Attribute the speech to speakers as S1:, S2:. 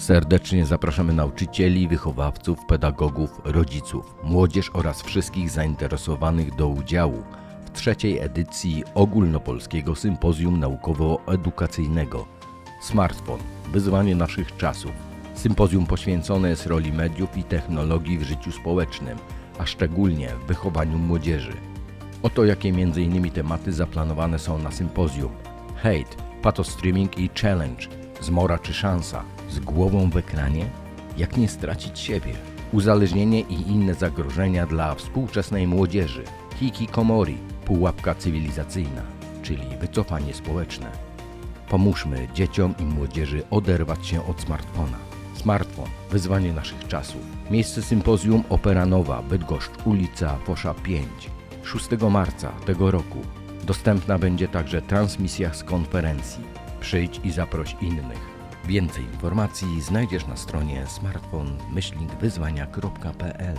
S1: Serdecznie zapraszamy nauczycieli, wychowawców, pedagogów, rodziców, młodzież oraz wszystkich zainteresowanych do udziału w trzeciej edycji ogólnopolskiego sympozjum naukowo-edukacyjnego Smartfon wyzwanie naszych czasów. Sympozjum poświęcone jest roli mediów i technologii w życiu społecznym, a szczególnie w wychowaniu młodzieży. Oto jakie m.in. tematy zaplanowane są na sympozjum. Hate, patostreaming i challenge, zmora czy szansa, z głową w ekranie, jak nie stracić siebie, uzależnienie i inne zagrożenia dla współczesnej młodzieży, hikikomori, pułapka cywilizacyjna, czyli wycofanie społeczne. Pomóżmy dzieciom i młodzieży oderwać się od smartfona. Smartfon, wyzwanie naszych czasów. Miejsce sympozjum Opera Nowa, Bydgoszcz, ulica Fosza 5. 6 marca tego roku. Dostępna będzie także transmisja z konferencji. Przyjdź i zaproś innych. Więcej informacji znajdziesz na stronie smartfon-wyzwania.pl